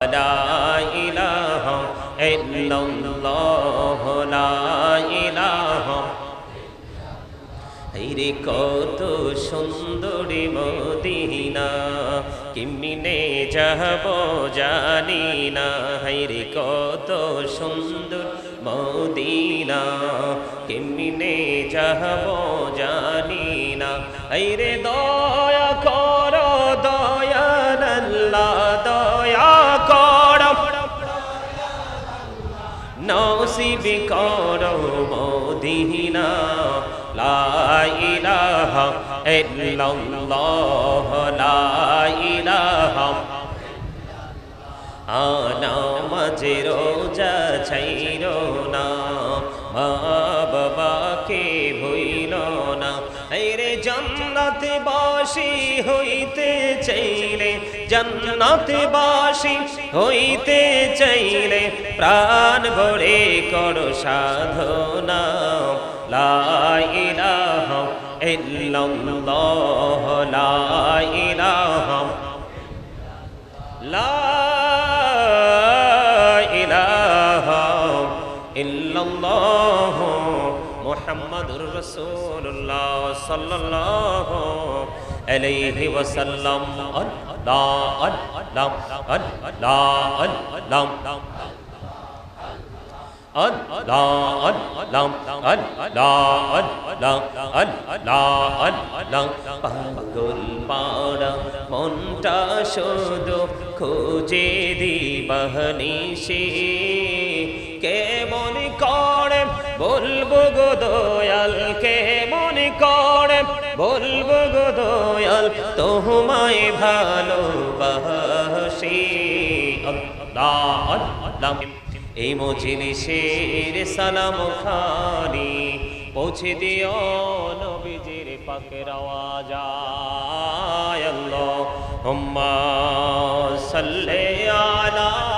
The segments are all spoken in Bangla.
لا إله إلا الله لا إله রে কত সুন্দরী মদিনা কিমিনে যাব জানি না রে কত সুন্দর মদিনা কিমিনে যাব জানি না রে দয়া নসিব করো মদিনা? লা ইলাহা ইল্লাল্লাহ লা ইলাহা আনা মাঝে রোজা ছাইরো না। বাবাকে ভইল না। রে জান্নাতে বাসি হইতে চাইলে, জান্নাতে বাসি হইতে চাইলে প্রাণ ভরে করো সাধনা। লা ইলাহা ইল্লাল্লাহ, লা ইলাহা লা মুহাম্মাদুর রাসূলুল্লাহ সাল্লাল্লাহু আলাইহি ওয়াসাল্লাম। আল্লাহ আল্লাহ আল্লাহ আল্লাহ। পাগল পাড়া মনটা শুধু খুঁজে দিবাহনিসি কে মনে করে বলব গো দয়াল, কে মনে করে? বলব গো দয়াল, তোমায় ভালোবাসি। আল্লাহ আল্লাহ। এই মজলিসের সালাম খানি পৌঁছে দিও নবীজির পাকের আওয়াজ। আল্লাহ, হুম্মা সাল্লে আলা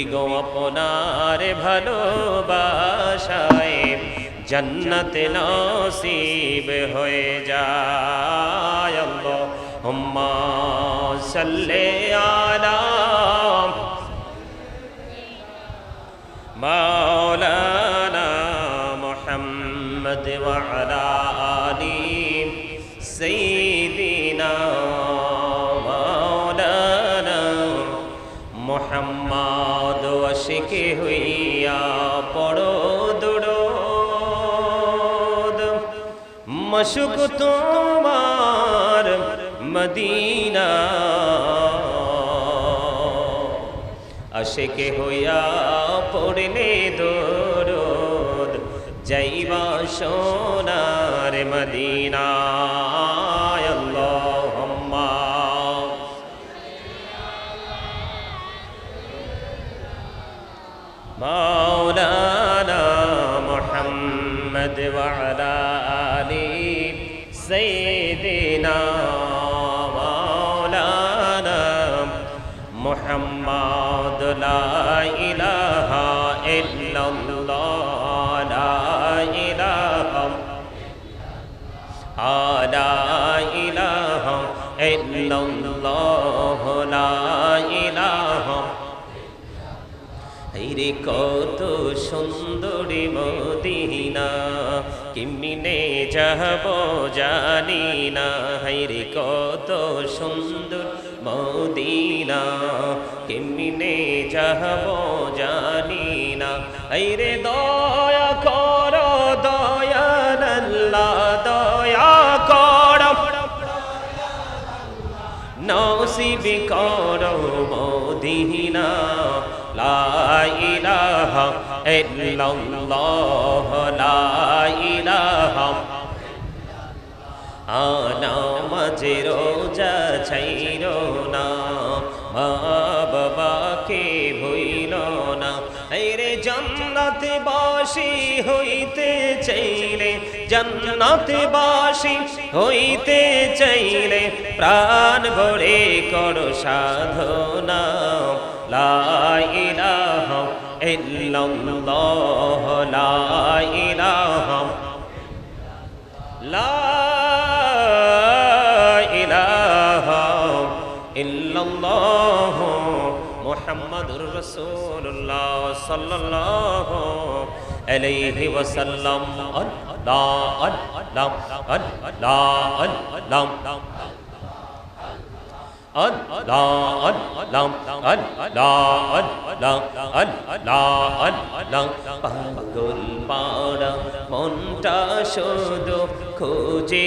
করি গো আপনার ভালোবাসায় জন্নত নসিব হয়ে যায় আল্লাহুম্মা আলা মাওলা। হইয়া পড়ো দুরুদ। মশুক তোমার মদিনা। আশেকে হইয়া পড়লে দরদ যাইবা সোনার মদিনা। لا إله إلا الله لا إله لا إله إلا الله لا إله রে কত সুন্দরী মদিনা কিমিনে যাব জানি না রে কত সুন্দর মদিনা, কিমিনে যাব জানি না। রে দয়া কর দয়াল্লা দয়া কর। নসিব করো মদিনা, লা ইলাহা ইল্লাল্লাহ আনামাজে রোজা ছাইর না। মা বাবাকে ভইল না। রে জান্নাতে বাসি হইতে চাইলে, জান্নাতে বাসি হইতে চাইলে প্রাণ ভরে কর সাধনা। লা ইলাহা ইল্লাল্লাহ, লা ইলাহা লা মুহাম্মাদুর রাসূলুল্লাহ সাল্লাল্লাহু আলাইহি ওয়াসাল্লাম আল্লাহ আল্লাহ আল্লাহ আল্লাহ পাগল পাড়া মনটা শুধু খুঁজে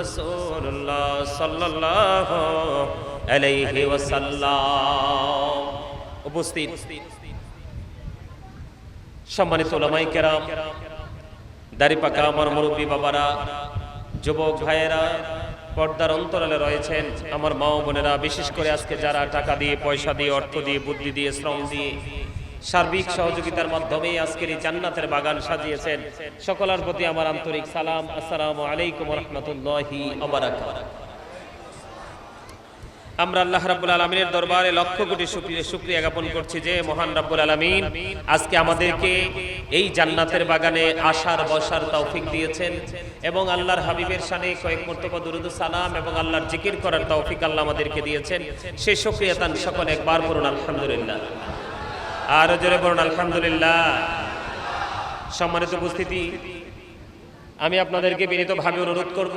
রসুল্লাহ সাল্লাহ আলাইহি ওয়াসাল্লাম উপস্থিত। সম্মানিত ওলামাই কেরাম আমার মুরব্বী বাবারা, যুবক ভাইয়েরা, পর্দার অন্তরালে রয়েছেন আমার মা বোনেরা, বিশেষ করে আজকে যারা টাকা দিয়ে, পয়সা দিয়ে, অর্থ দিয়ে, বুদ্ধি দিয়ে, শ্রম দিয়ে সার্বিক সহযোগিতার মাধ্যমে আজকের এই জান্নাতের বাগান সাজিয়েছেন। সকলের প্রতি আমার আন্তরিক সালাম। আসসালামু আলাইকুম রহমতুল্লাহি আমরা আল্লাহ রাব্বুল আলমিনের দরবারে লক্ষ কোটি শুকরিয়া শুকরিয়া জ্ঞাপন করছি যে মহান রাব্বুল আলমিন আজকে আমাদেরকে এই জান্নাতের বাগানে আসার, বসার তৌফিক দিয়েছেন এবং আল্লাহর হাবিবের সানে কয়েক মর্তবা দুরুদ সালাম এবং আল্লাহর জিকির করার তৌফিক আল্লাহ আমাদেরকে দিয়েছেন। সেই শুকরিয়া তান সকল একবার বলুন, আলহামদুলিল্লাহ। আরও জোরে বলুন, আলহামদুলিল্লাহ। সম্মানিত উপস্থিতি, আমি আপনাদেরকে বিনীতভাবে অনুরোধ করব,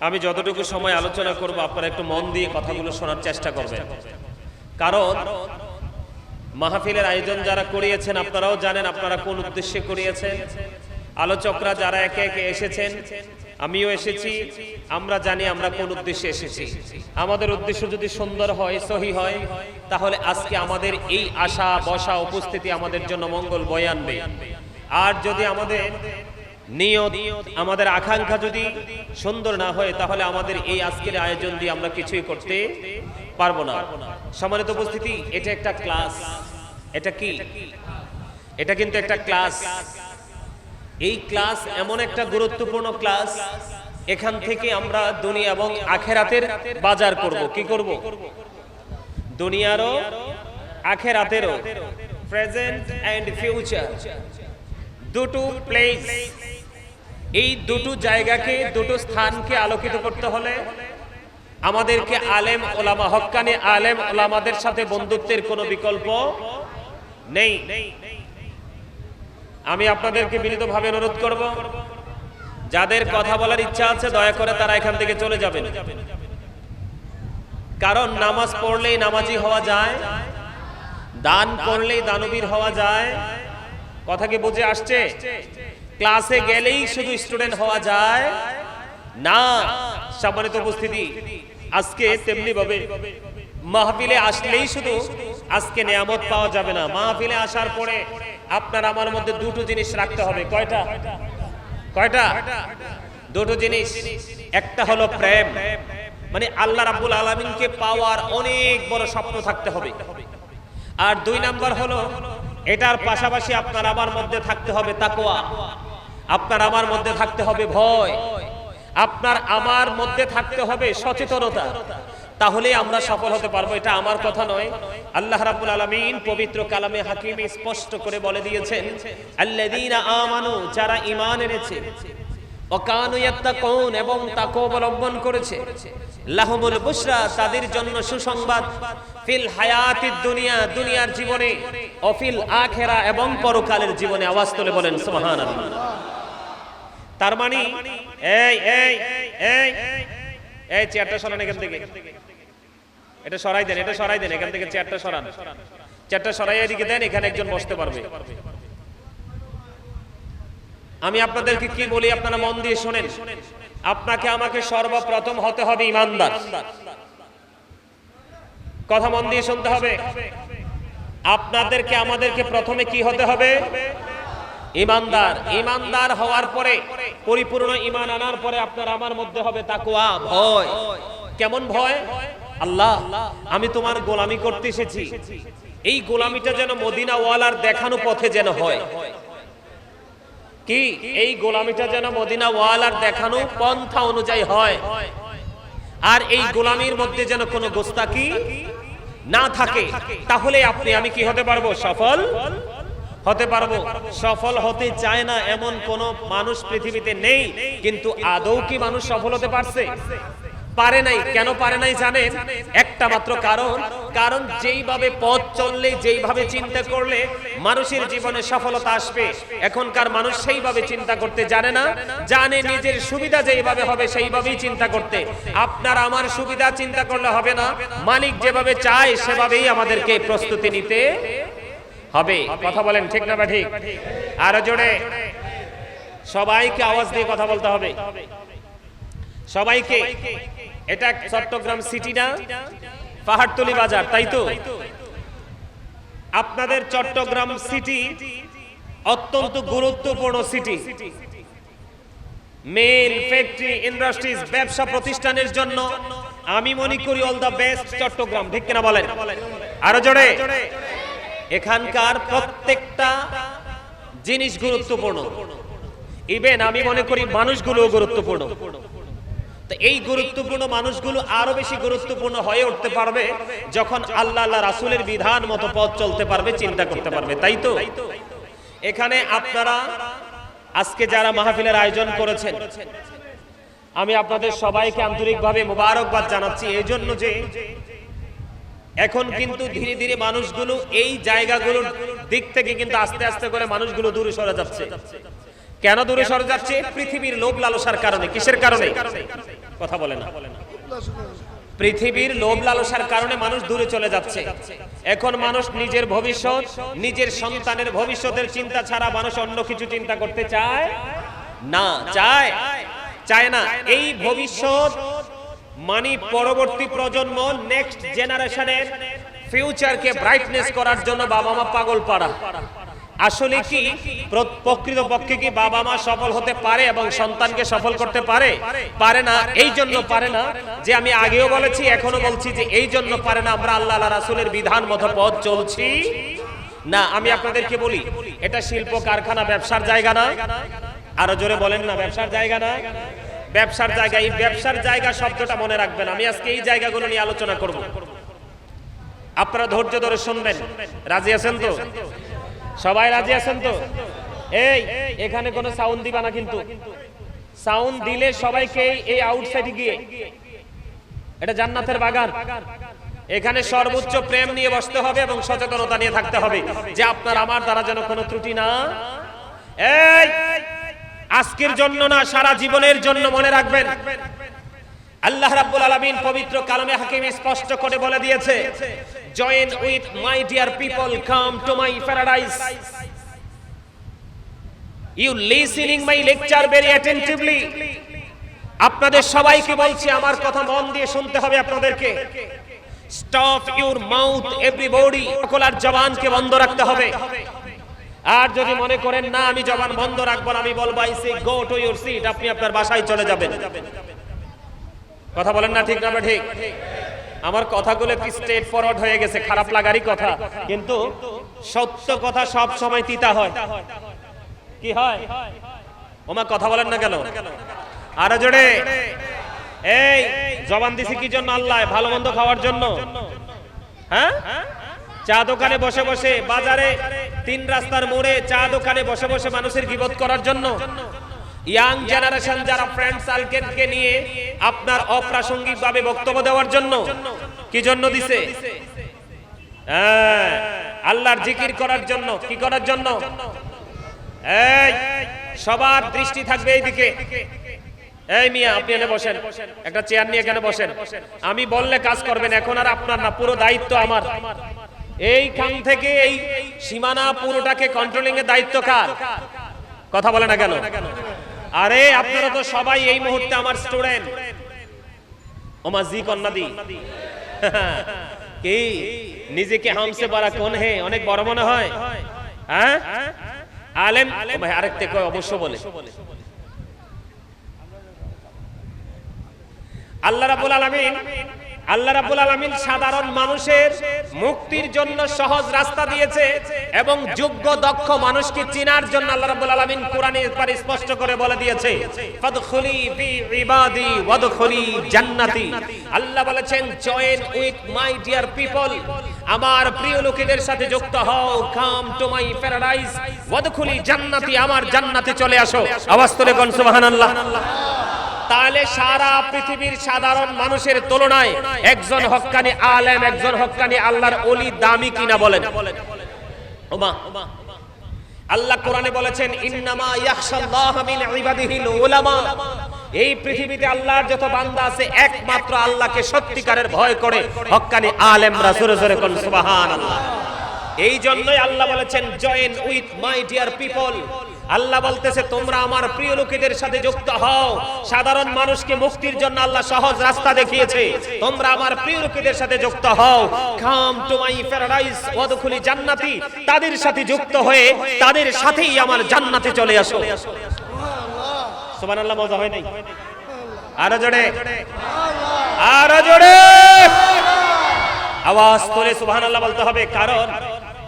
আমি যতটুকু সময় আলোচনা করব, আপনারা একটু মন দিয়ে কথাগুলো শোনার চেষ্টা করবেন। কারণ, মাহফিলের আয়োজন যারা করিয়েছেন, আপনারাও জানেন আপনারা কোন উদ্দেশ্যে করিয়েছেন। আলোচকরা যারা একে একে এসেছেন আমিও এসেছি, আমরা জানি আমরা কোন উদ্দেশ্যে এসেছি। আমাদের উদ্দেশ্য যদি সুন্দর হয়, সহি হয়, তাহলে আজকে আমাদের এই আশা, বসা উপস্থিতি আমাদের জন্য মঙ্গল বয়ে আনবে। আর যদি আমাদের নিয়ত, আমাদের আকাঙ্ক্ষা যদি সুন্দর না হয়, তাহলে আমাদের এই আজকের আয়োজন দিয়ে আমরা কিছুই করতে পারব না। সম্মানিত উপস্থিতি, এটা একটা ক্লাস। এটা কি? এটা কিন্তু একটা ক্লাস। এই ক্লাস এমন একটা গুরুত্বপূর্ণ ক্লাস এখান থেকে আমরা দুনিয়া এবং আখেরাতের বাজার করব। কি করব? দুনিয়ারও, আখেরাতেরও প্রেজেন্ট এন্ড ফিউচার দুটো প্লেস এই দুটো জায়গাকে, দুটো স্থানকে আলোকিত করতে হলে আমাদেরকে আলেম ওলামা, হক্কানি আলেম ওলামাদের সাথে বন্ধুত্বের কোনো বিকল্প নেই। আমি আপনাদেরকে বিনীতভাবে অনুরোধ করব, যাদের কথা বলার ইচ্ছা আছে, দয়া করে তারা এখান থেকে চলে যাবেন। কারণ নামাজ পড়লেই নামাজি হওয়া যায়, দান করলেই দানবীর হওয়া যায়। কথা কি বুঝে আসছে? ক্লাসে গেলেই শুধু স্টুডেন্ট হওয়া যায়। না, সম্মানিত উপস্থিতি, আজকে তেমনি ভাবে মাহফিলে আসলেই শুধু আজকে নিয়ামত পাওয়া যাবে না। মাহফিলে আসার পরে আপনার আমার মধ্যে দুটো জিনিস রাখতে হবে। কয়টা? কয়টা? দুটো জিনিস। একটা হলো প্রেম। মানে আল্লাহ রাব্বুল আলামিনকে পাওয়ার অনেক বড় স্বপ্ন থাকতে হবে। আর দুই নাম্বার হলো, এটার পাশাপাশি আপনার আমার মধ্যে থাকতে হবে তাকোয়া আপনার আমার মধ্যে থাকতে হবে ভয়। আপনার আমার মধ্যে থাকতে হবে সচেতনতা। তাহলে আমরা সফল হতে পারব, এটা আমার কথা নয়। আল্লাহ রাব্বুল আলামিন পবিত্র কালামে হাকিমে স্পষ্ট করে বলে দিয়েছেন আমানু, যারা ঈমান এনেছে এবং পরকালের জীবনে আওয়াজ তুলে বলেন তার মানে এটা সরাই দেন, এটা সরাই দেন, এখান থেকে চেয়ারটা সরান। চেয়ারটা সরাই এদিকে দেন, এখানে একজন বসতে পারবে। আমি আপনাদেরকে কি বলি, আপনারা মন দিয়ে শোনেন। আপনাকে আমাকে সর্বপ্রথম হতে হবে ইমানদার। কথা মন দিয়ে শুনতে হবে। আপনাদেরকে, আমাদেরকে প্রথমে কি হতে হবে? ইমানদার। ইমানদার হওয়ার পরে, পরিপূর্ণ ইমান আনার পরে আপনার আমার মধ্যে হবে তাকুয়া ভয়। কেমন ভয়? আল্লাহ, আমি তোমার গোলামি করতে এসেছি। এই গোলামিটা যেন মদিনা ওয়ালার দেখানো পথে যেন হয়। কি? এই গোলামিটা যেন মদিনা ওয়ালার দেখানো পন্থা অনুযায়ী হয়। আর এই গোলামির মধ্যে যেন কোনো গোস্তাকি না থাকে, তাহলে আপনি, আমি কি হতে পারব? সফল? হতে পারব। সফল হতে চায় না এমন কোন মানুষ পৃথিবীতে নেই, কিন্তু আদৌ কি মানুষ সফল হতে পারছে? পারে নাই, কেন পারে নাই জানেন? একটা মাত্র কারণ কারণ যেইভাবে পথ চললে, যেইভাবে চিন্তা করলে মানুষের জীবনে সফলতা আসবে। এখনকার মানুষ সেইভাবে চিন্তা করতে জানে না, জানে নিজের সুবিধা যেইভাবে হবে সেইভাবেই চিন্তা করতে। আপনার আমার সুবিধা চিন্তা করলে হবে না, মালিক যেভাবে চায় সেভাবেই আমাদেরকে প্রস্তুতি নিতে হবে। কথা বলেন, ঠিক না ঠিক আরও জোরে। সবাইকে আওয়াজ দিয়ে কথা বলতে হবে। সবাইকে। এটা চট্টগ্রাম সিটি না? পাহাড়তলি বাজার, তাই তো? আপনাদের চট্টগ্রাম সিটি অত্যন্ত গুরুত্বপূর্ণ সিটি মেল ফ্যাক্টরি ইন্ডাস্ট্রিজ ব্যবসা প্রতিষ্ঠানের জন্য আমি মনে করি অল দা বেস্ট চট্টগ্রাম, ঠিক কিনা বলেন? আরও জোরে। এখানকার প্রত্যেকটা জিনিস গুরুত্বপূর্ণ। ইভেন আমি মনে করি মানুষগুলো গুরুত্বপূর্ণ। এই গুরুত্বপূর্ণ মানুষগুলো আরও বেশি গুরুত্বপূর্ণ হয়ে উঠতে পারবে যখন আল্লাহ আল্লাহ রাসুলের বিধান মতো পথ চলতে পারবে, চিন্তা করতে পারবে, তাই তো? এখানে আপনারা, আজকে যারা মাহফিলের আয়োজন করেছেন, আমি আপনাদের সবাইকে আন্তরিকভাবে মোবারকবাদ জানাচ্ছি এই জন্য যে এখন কিন্তু ধীরে ধীরে মানুষগুলো এই জায়গাগুলোর দিক থেকে কিন্তু আস্তে আস্তে করে মানুষগুলো দূরে সরে যাচ্ছে। কেন দূরে সরে যাচ্ছে? পৃথিবীর লোভ লালসার কারণে। কিসের কারণে? কথা বলে না। পৃথিবীর লোভ লালসার কারণে মানুষ দূরে চলে যাচ্ছে। এখন মানুষ নিজের ভবিষ্যৎ, নিজের সন্তানের ভবিষ্যতের চিন্তা ছাড়া মানুষ অন্য কিছু চিন্তা করতে চায় না। চায়। চায় না। এই ভবিষ্যৎ মানে পরবর্তী প্রজন্ম নেক্সট জেনারেশনের ফিউচারকে ব্রাইটনেস করার জন্য বাবা মা পাগল পাড়া। আসলে কি? প্র- প্রকৃত পক্ষে কি বাবা মা সফল হতে পারে এবং সন্তানকে সফল করতে পারে? পারে না। এই জন্য পারে না। যে আমি আগেও বলেছি এখনও বলছি যে এই জন্য পারে না। আমরা আল্লাহ রাসুলের বিধান মতো পথ চলছি। না, আমি আপনাদেরকে বলি, এটা শিল্প কারখানা, ব্যবসার জায়গা না। আরও জোরে বলেন না, ব্যবসার জায়গা না। ব্যবসার জায়গা, এই ব্যবসার জায়গা শব্দটা মনে রাখবেন। আমি আজকে এই জায়গাগুলো নিয়ে আলোচনা করব। আপনারা ধৈর্য ধরে শুনবেন। রাজি আছেন তো? সবাই রাজি আছেন তো? এই, এখানে কোনো সাউন্ড দিবা না কিন্তু। সাউন্ড দিলে সবাইকে এই আউটসাইডে গিয়ে। এটা জান্নাতের বাগান। এখানে সর্বোচ্চ প্রেম নিয়ে বসতে হবে এবং সচেতনতা নিয়ে থাকতে হবে যে আপনার আমার দ্বারা যেন কোনো ত্রুটি না এই, আজকের জন্য না, সারা জীবনের জন্য মনে রাখবেন। আল্লাহ রাব্বুল আলামিন পবিত্র কালামে হাকিম স্পষ্ট করে বলে দিয়েছে join with my dear people come to my paradise you listening my lecture very attentively আপনাদের সবাইকে বলছি, আমার কথা মন দিয়ে শুনতে হবে আপনাদেরকে। স্টপ ইউর মাউথ এভরিবডি সকলার জবানকে বন্ধ রাখতে হবে। আর যদি মনে করেন, না, আমি জবান বন্ধ রাখব আমি বলব I go to your seat আপনি আপনার বাসায় চলে যাবেন। কথা বলেন না ঠিক না ঠিক? আমার কথাগুলো কি স্ট্রেট ফরওয়ার্ড হয়ে গেছে, খারাপ লাগারই কথা। কিন্তু সত্য কথা সব সময় তিতা হয়। কি হয়? ওমা, কথা বলেন না কেন? আরও জোরে। এই, জবান দিছি কি জন্য আল্লাহ ভালো মন্দ খাওয়ার জন্য। হ্যাঁ? চা দোকানে বসে বসে বাজারে তিন রাস্তার মোড়ে চা দোকানে বসে বসে মানুষের গিবত করার জন্য। ইয়াং জেনারেশন যারা ফ্রেন্ড সার্কেলকে নিয়ে আপনার অপ্রাসঙ্গিক ভাবে বক্তব্য দেওয়ার জন্য কি জন্য দিছে? হ্যাঁ, আল্লাহর জিকির করার জন্য কি করার জন্য? এই সবার দৃষ্টি থাকবে এইদিকে। এই মিয়া আপনি এখানে বসেন। একটা চেয়ার নিয়ে এখানে বসেন। আমি বললে কাজ করবেন এখন আর আপনার না পুরো দায়িত্ব আমার। এইখান থেকে এই সীমানা পুরোটাকে কন্ট্রোলিং এর দায়িত্ব কার? কথা বলে না কেন? আরে, আপনারা তো সবাই এই মুহূর্তে আমার স্টুডেন্ট ওমা জি কন্যা দি কি? নিজেকে হামসে পারা কোন হে? অনেক বড় মনে হয়। হ্যাঁ? আলেম? ভাই আরেকটা কয়, অবশ্য বলে। আল্লাহ রাব্বুল আলামিন আল্লাহ রাব্বুল আলামিন সাধারণ মানুষের মুক্তির জন্য সহজ রাস্তা দিয়েছে এবং যোগ্য, দক্ষ মানুষকে চিনার জন্য আল্লাহ রাব্বুল আলামিন কোরআনে পারে স্পষ্ট করে বলে দিয়েছে। আল্লাহ বলেছেন join with my dear people আমার প্রিয় লোকেদের সাথে যুক্ত হও। কাম টু মাই প্যারাডাইস ওয়াদখুলি জান্নাতি, আমার জান্নাতে চলে আসো। আওয়াজ তুলে কোন সুবহানাল্লাহ। তাহলে সারা পৃথিবীর সাধারণ মানুষের তুলনায় একজন হক্কানি আলেম, একজন হক্কানি আল্লাহর অলি দামি কিনা বলেন? আল্লাহ কোরআনে বলেছেন, ইন্নামা ইয়াখশাল্লাহ মিন ইবাদিহিল উলামা। এই পৃথিবীতে আল্লাহর যত বান্দা আছে, একমাত্র আল্লাহকে সত্যিকারের ভয় করে হক্কানি আলেমরা সুরে সুরে কোন সুবহানাল্লাহ। এই জন্যই আল্লাহ বলেছেন join with my dear people আল্লাহ বলতেছে, তোমরা আমার প্রিয় লোকেদের সাথে যুক্ত হও। সাধারণ মানুষকে মুক্তির জন্য আল্লাহ সহজ রাস্তা দেখিয়েছে। তোমরা আমার প্রিয় লোকেদের সাথে যুক্ত হও। কাম টু মাই প্যারাডাইস ওয়াদখুলি জান্নাতি। তাদের সাথে যুক্ত হয়ে তাদের সাথেই আমার জান্নাতে চলে আসো। সুবহানাল্লাহ, মজা হয় নাই? আরও জোরে। আরও জোরে। আওয়াজ তোলে সুবহানাল্লাহ বলতে হবে, কারণ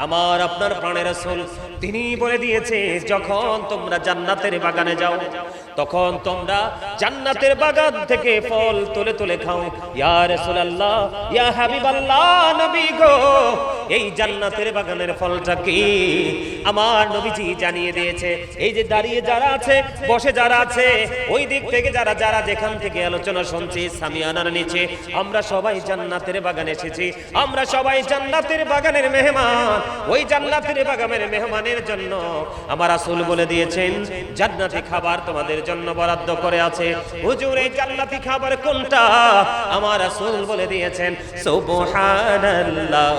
আমার আপনার প্রাণের রাসূল তিনি বলে দিয়েছে, যখন তোমরা জান্নাতের বাগানে যাও, তখন তোমরা জান্নাতের বাগান থেকে ফল তুলে তুলে খাও। ইয়া রাসূলুল্লাহ, ইয়া হাবিবাল্লাহ, নবী গো এই জান্নাতের বাগানের ফলটা কি? আমার নবীজি জানিয়ে দিয়েছে, এই যে দাঁড়িয়ে যারা আছে, বসে যারা আছে, ওই দিক থেকে যারা যারা যেখান থেকে আলোচনা শুনছি, সামিয়ানার নিচে, আমরা সবাই জান্নাতের বাগানে এসেছি, আমরা সবাই জান্নাতের বাগানের মেহমান, ওই জান্নাতের বাগানের মেহমানের জন্য আমার রাসূল বলে দিয়েছেন, জান্নাতি খাবার তোমাদের জন্য বরাদ্দ করে আছে। হুজুর, এই জান্নাতি খাবার কোনটা? আমার রাসূল বলে দিয়েছেন, সুবহানাল্লাহ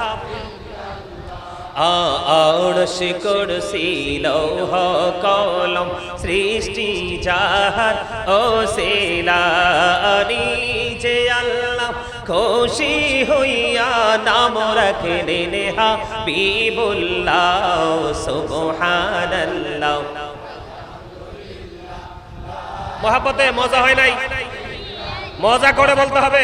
আড়স করসি লৌহ কলম সৃষ্টি যাহার। ও সেলারি যে আল্লাহ, খুশি হইয়া নাম রাখলেন হা বিবুল্লাহ সুবহানাল্লাহ। মহাপতে মজা হয় নাই? মজা করে বলতে হবে।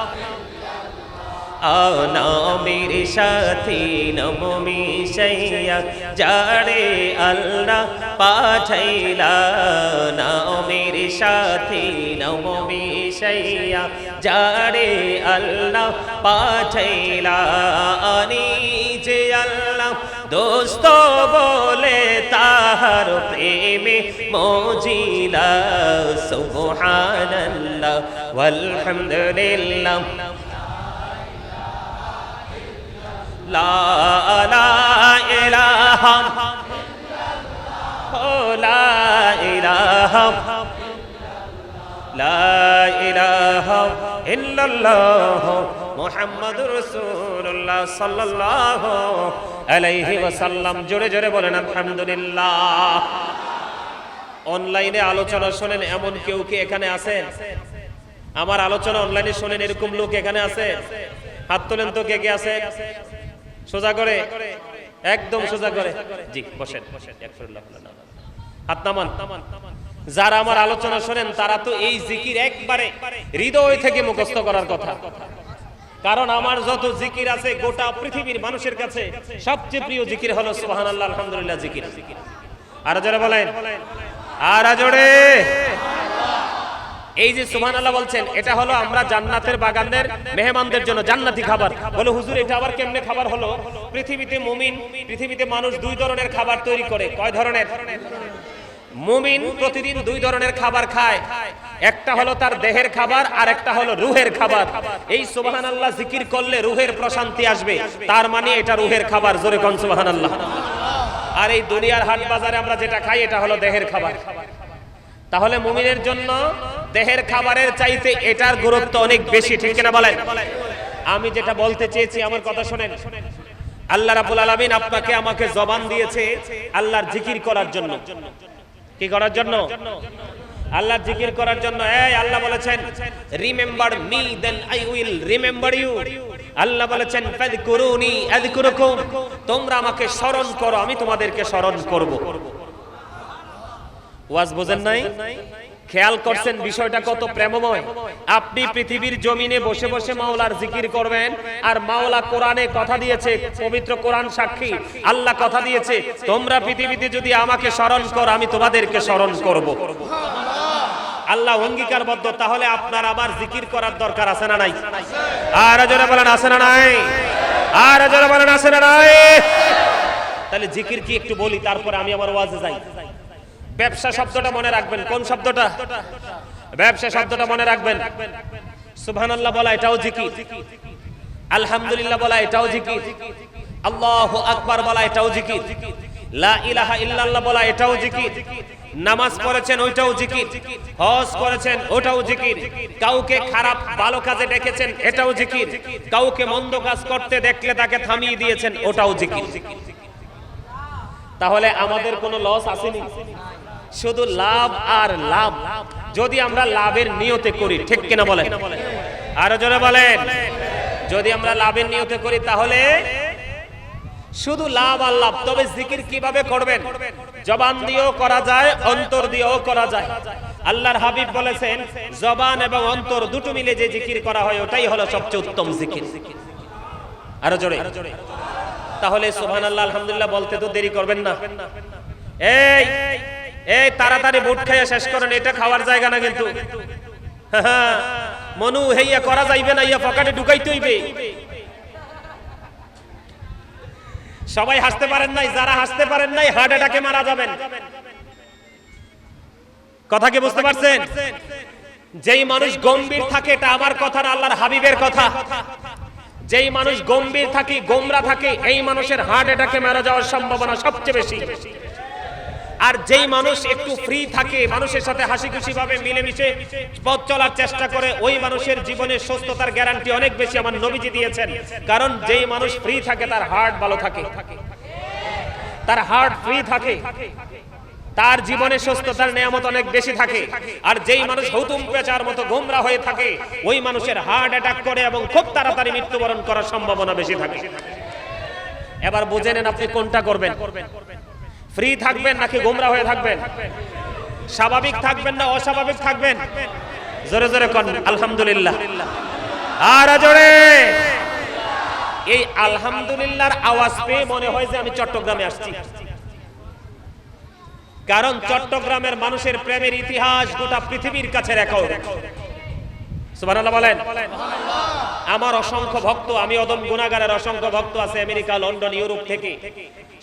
অনামের সাথে নব মিশাইয়া, যারে আল্লাহ পাঠাইলা। নামের সাথে নব মিশাইয়া, যারে আল্লাহ পাঠাইলা। যে আল্লাহ দোস্ত বলে তাহার প্রেমে মজিলা, সুবহানাল্লাহ, ওয়ালহামদুলিল্লাহ। লা লা লা জোরে জোরে বলেন অনলাইনে আলোচনা শোনেন, এমন কেউ কি এখানে আছেন? আমার আলোচনা অনলাইনে শোনেন, এরকম লোক এখানে আছে? হাত তোলেন তো কে কে আছে সোজা করে, একদম সোজা করে। জি, বসেন। হাত যারা আমার আলোচনা শোনেন, তারা তো এই জিকির একবারে হৃদয় থেকে মুখস্থ করার কথা। কারণ আমার যত জিকির আছে, গোটা পৃথিবীর মানুষের কাছে সবচেয়ে প্রিয় জিকির হলো সোহান আল্লাহ আলহামদুলিল্লাহ জিকির। আর জোরে বলেন। আর জোরে। এই যে সুবহান আল্লাহ বলছেন, এটা হলো আমরা জান্নাতের বাগানের মেহমানদের জন্য জান্নাতি খাবার। বলে, হুজুর, এটা আবার কেমনে খাবার হলো? পৃথিবীতে মুমিন, পৃথিবীতে মানুষ দুই ধরনের খাবার তৈরি করে। কয় ধরনের? মুমিন প্রতিদিন দুই ধরনের খাবার খায়। একটা হলো তার দেহের খাবার, আর একটা হলো রুহের খাবার। এই সুবহান আল্লাহ জিকির করলে রুহের প্রশান্তি আসবে। তার মানে এটা রুহের খাবার। জোরে কোন সুবহান আল্লাহ আর এই দুনিয়ার হাট বাজারে আমরা যেটা খাই, এটা হলো দেহের খাবার। তাহলে মুমিনের জন্য দেহের খাবারের চাইতে এটার গুরুত্ব অনেক বেশি, ঠিক কিনা বলেন? আমি যেটা বলতে চেয়েছি, আমার কথা শোনেন। আল্লাহ রাব্বুল আলামিন আপনাকে আমাকে জবান দিয়েছে আল্লাহর জিকির করার জন্য। কি করার জন্য? আল্লাহর জিকির করার জন্য। এই, আল্লাহ বলেছেন remember me then I will remember you আল্লাহ বলেছেন ফাযকুরুনি আযকুরুকুম তোমরা আমাকে স্মরণ করো, আমি তোমাদেরকে স্মরণ করব। ওয়াজ বোঝেন নাই? খেয়াল করছেন বিষয়টা কত প্রেমময়? আপনি পৃথিবীর জমিনে বসে বসে মাওলার জিকির করবেন আর মাওলা কোরআনে কথা দিয়েছে পবিত্র কোরআন সাক্ষী। আল্লাহ কথা দিয়েছে তোমরা পৃথিবীতে যদি আমাকে স্মরণ করো আমি তোমাদেরকে স্মরণ করব। আল্লাহ অঙ্গীকারবদ্ধ তাহলে আপনার আবার জিকির করার দরকার আছে না নাই? আর জোরে বলেন আছে না নাই? আর জোরে বলেন আছে না নাই? তাহলে জিকির কি একটু বলি তারপরে আমি আমার ওয়াজে যাই। ব্যবসা শব্দটা মনে রাখবেন। কোন শব্দটা? ব্যবসা শব্দটা মনে রাখবেন। সুবহানাল্লাহ বলা এটাও জিকির। আলহামদুলিল্লাহ বলা এটাও জিকির। আল্লাহু আকবার বলা এটাও জিকির। লা ইলাহা ইল্লাল্লাহ বলা এটাও জিকির। নামাজ পড়েছেন ওইটাও জিকির। হজ করেছেন ওটাও জিকির। কাউকে খারাপ, ভালো কাজে ডেকেছেন এটাও জিকির। কাউকে মন্দ কাজ করতে দেখলে তাকে থামিয়ে দিয়েছেন ওটাও জিকির। তাহলে আমাদের কোনো লস আসেনি? শুধু লাভ আর লাভ। যদি আমরা লাভের নিয়তে করি, ঠিক কিনা বলেন? আরও জোরে বলেন। যদি আমরা লাভের নিয়তে করি, তাহলে? শুধু লাভ আর লাভ। তবে জিকির কীভাবে করবেন? জবান দিয়েও করা যায়, অন্তর দিয়েও করা যায়। আল্লাহর হাবিব বলেছেন, জবান এবং অন্তর দুটো মিলে যে জিকির করা হয়, ওটাই হলো সবচেয়ে উত্তম জিকির। আরও জোরে। তাহলে সুবহান আল্লাহ আলহামদুলিল্লাহ বলতে তো দেরি করবেন না। এই এই তাড়াতাড়ি বুট খাইয়া শেষ করেন, এটা খাওয়ার জায়গা না কিন্তু। মনু, হেইয়া, করা যাইবে না, ইয়া পকেটে ঢুকাইতে হইবে। সবাই হাসতে পারেন নাই, যারা হাসতে পারেন নাই, হার্ট অ্যাটাকে মারা যাবেন। কথা কি বুঝতে পারছেন? যেই মানুষ গম্ভীর থাকে, এটা আমার কথা না, আল্লাহর হাবিবের কথা। যেই মানুষ গম্ভীর থাকে, গোমরা থাকে, এই মানুষের হার্ট অ্যাটাকে মারা যাওয়ার সম্ভাবনা সবচেয়ে বেশি। আর যেই মানুষ একটু ফ্রি থাকে, মানুষের সাথে হাসি খুশি ভাবে মিলেমিশে পথ চলার চেষ্টা করে, ওই মানুষের জীবনে সুস্থতার গ্যারান্টি অনেক বেশি আমার নবীজি দিয়েছেন। কারণ যেই মানুষ ফ্রি থাকে, তার হার্ট ভালো থাকে। তার হার্ট ফ্রি থাকে। তার জীবনে সুস্থতার নিয়ামত অনেক বেশি থাকে। আর যেই মানুষ হুতুম পেঁচার মতো গোমরা হয়ে থাকে, ওই মানুষের হার্ট অ্যাটাক করে এবং খুব তাড়াতাড়ি মৃত্যুবরণ করার সম্ভাবনা বেশি থাকে। এবার বুঝে নেন আপনি কোনটা করবেন। ফ্রি থাকবেন নাকি গোমরা হয়ে থাকবেন? স্বাভাবিক থাকবেন না অস্বাভাবিক থাকবেন? জোরে জোরে কর আলহামদুলিল্লাহ। আর জোরে। এই আলহামদুলিল্লাহর আওয়াজ পেয়ে মনে হয় যে আমি চট্টগ্রামে আসছি। কারণ চট্টগ্রামের মানুষের প্রেমের ইতিহাস গোটা পৃথিবীর কাছে রেকর্ড সুবহানাল্লাহ বলেন। আমার অসংখ্য ভক্ত, আমি অদম গুণাগারের অসংখ্য ভক্ত আছে আমেরিকা, লন্ডন, ইউরোপ থেকে।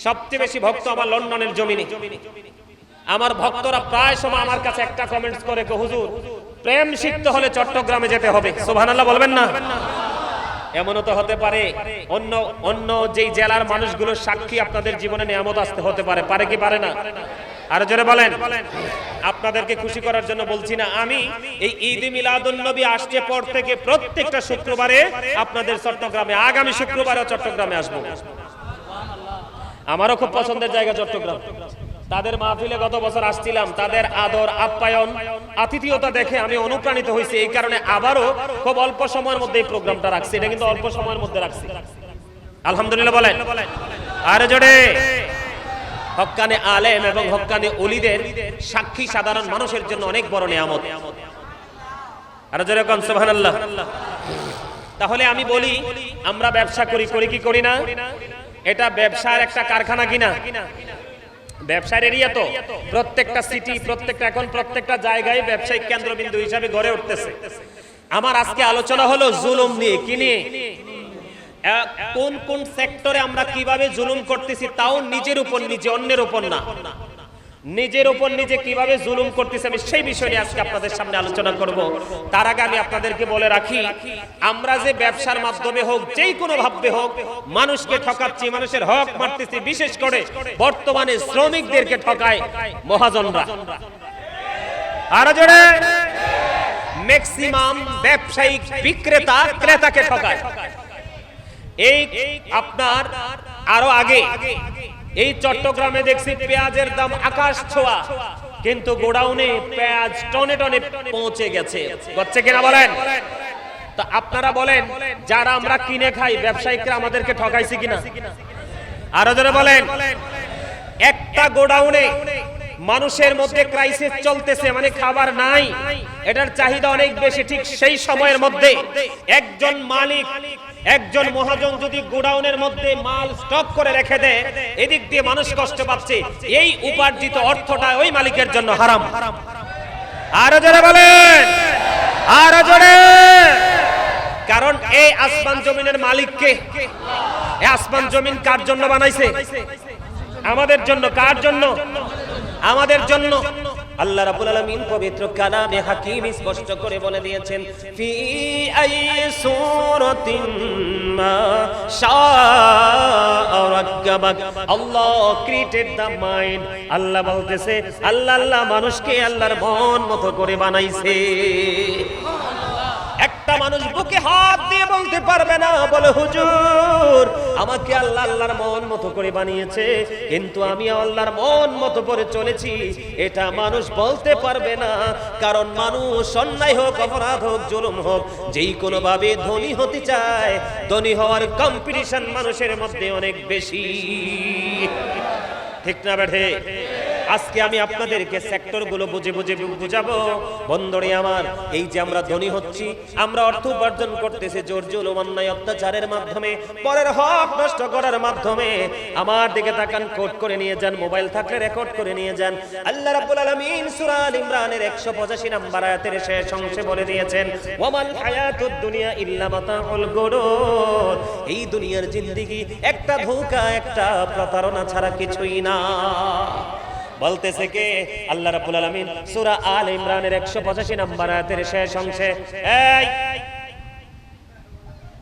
সবচেয়ে বেশি ভক্ত আমার লন্ডনের জমিনে। আমার ভক্তরা প্রায় সময় আমার কাছে একটা কমেন্টস করে হুজুর, প্রেম শিখতে হলে চট্টগ্রামে যেতে হবে। সুবহানাল্লাহ বলবেন না? এমনও তো হতে পারে। অন্য অন্য যেই জেলার মানুষগুলোর সাক্ষী আপনাদের জীবনে নিয়ামত আসতে হতে পারে। পারে কি পারে না? আর জোরে বলেন। আপনাদেরকে খুশি করার জন্য বলছি না আমি এই ঈদ মিলাদুন নবী আসছে পর থেকে প্রত্যেকটা শুক্রবারে আপনাদের চট্টগ্রামে আগামী শুক্রবারে চট্টগ্রামে আসব। আমারও খুব পছন্দের জায়গা চট্টগ্রাম। তাদের মাহফিলে গত বছর আসছিলাম তাদের আদর আপ্যায়ন আতিথিয়তা দেখে আমি অনুপ্রাণিত হয়েছি। এই কারণে আবারও খুব অল্প সময়ের মধ্যে এই প্রোগ্রামটা রাখছি। এটা কিন্তু অল্প সময়ের মধ্যে রাখছি। আলহামদুলিল্লাহ বলেন। আরে জোরে। হক্কানে আলেম এবং হক্কানে অলিদের সাক্ষী সাধারণ মানুষের জন্য অনেক বড় নিয়ামত। কন, সুবহানাল্লাহ। তাহলে আমি বলি, আমরা ব্যবসা করি করি কি করি না? এটা ব্যবসার একটা কারখানা কিনা? ব্যবসার এরিয়া তো। প্রত্যেকটা সিটি প্রত্যেকটা এখন প্রত্যেকটা জায়গায় ব্যবসায়িক কেন্দ্রবিন্দু হিসাবে গড়ে উঠতেছে। আমার আজকে আলোচনা হলো জুলুম নিয়ে, কি নিয়ে? কোন কোন সেক্টরে আমরা কীভাবে জুলুম করতেছি তাও নিজের উপর, নিজে অন্যের উপর না। নিজের উপর, নিজে কীভাবে জুলুম করতেছে আমি সেই বিষয় নিয়ে আজকে আপনাদের সামনে আলোচনা করব। তার আগে আমি আপনাদেরকে বলে রাখি, আমরা যে ব্যবসার মাধ্যমে হোক, যেই কোনো ভাবে হোক, মানুষকে ঠকাচ্ছি, মানুষের হক মারতেছি, বিশেষ করে বর্তমানে শ্রমিকদেরকে ঠকায় মহাজনরা। আরও জোরে। ম্যাক্সিমাম ব্যবসায়িক বিক্রেতা ক্রেতাকে ঠকায়। এই আপনার আরও আগে, এই চট্টগ্রামে দেখছি পেঁয়াজের দাম আকাশ ছোঁয়া, কিন্তু গোডাউনে পেঁয়াজ টনে টনে পৌঁছে গেছে। হচ্ছে কিনা বলেন? তা আপনারা বলেন, যারা আমরা কিনে খাই, ব্যবসায়িকরা আমাদেরকে ঠকাইছে কিনা? আরও যারা বলেন। একটা গোডাউনে মানুষের মধ্যে ক্রাইসিস চলতেছে মানে খাবার নাই, এটার চাহিদা অনেক বেশি, ঠিক সেই সময়ের মধ্যে একজন মালিক একজন মহাজন যদি গোডাউনের মধ্যে মাল স্টক করে রেখে দেয় এদিক দিয়ে মানুষ কষ্ট পাচ্ছে। এই উপার্জিত অর্থটা ওই মালিকের জন্য হারাম। আরও জোরে বলেন। আরও জোরে। কারণ এই আসমান জমিনের মালিককে আসমান জমিন কার জন্য বানাইছে? আমাদের জন্য, কার জন্য? আমাদের জন্য। আল্লাহ রাব্বুল আলামিন পবিত্র কালামে হাকিম স্পষ্ট করে বলে দিয়েছেন, ফি আই সূরাতিন মা শাআ রাক্কাবাক। আল্লাহ ক্রিয়েটেড দা মাইন্ড। আল্লাহ বলতেছে, আল্লাহ আল্লাহ মানুষকে আল্লাহর মন মতো করে বানাইছে। একটা মানুষ বুকে হাত দিয়ে বলতে পারবে না, বলে, হুজুর, আমাকে আল্লাহ আল্লাহর মন মতো করে বানিয়েছে, কিন্তু আমি আল্লাহর মন মতো করে চলেছি। এটা মানুষ বলতে পারবে না, কারণ মানুষ অন্যায় হোক, অপরাধ হোক, জুলুম হোক, যেই কোনো ভাবে ধনী হতে চায়, ধনী হওয়ার কম্পিটিশন মানুষের মধ্যে অনেক বেশি। ঠিক না বেঠে আজকে আমি আপনাদেরকে সেক্টরগুলো বুঝে বুঝে বুঝাবো। বন্ধরে আমার, এই যে আমরা ধনী হচ্ছি, আমরা অর্থ উপার্জন করতেছি, জোর জুলুম অন্যায় অত্যাচারের মাধ্যমে, পরের হক নষ্ট করার মাধ্যমে, আমার দিকে তাকান, কোট করে নিয়ে যান, মোবাইল থাকলে রেকর্ড করে নিয়ে যান। আল্লাহ রাব্বুল আলামিন সূরা আল ইমরানের 185 নম্বর আয়াতের শেষ অংশে বলে দিয়েছেন, ওয়ামাল হায়াতুদ দুনিয়া ইল্লা মাতাউল গুরুর। এই দুনিয়ার জিন্দেগি একটা ধোঁকা, একটা প্রতারণা ছাড়া কিছুই না। বলতেছে কে? আল্লাহ রাব্বুল আলামিন সূরা আল ইমরানের 185 নম্বর আয়াতের শেষ অংশে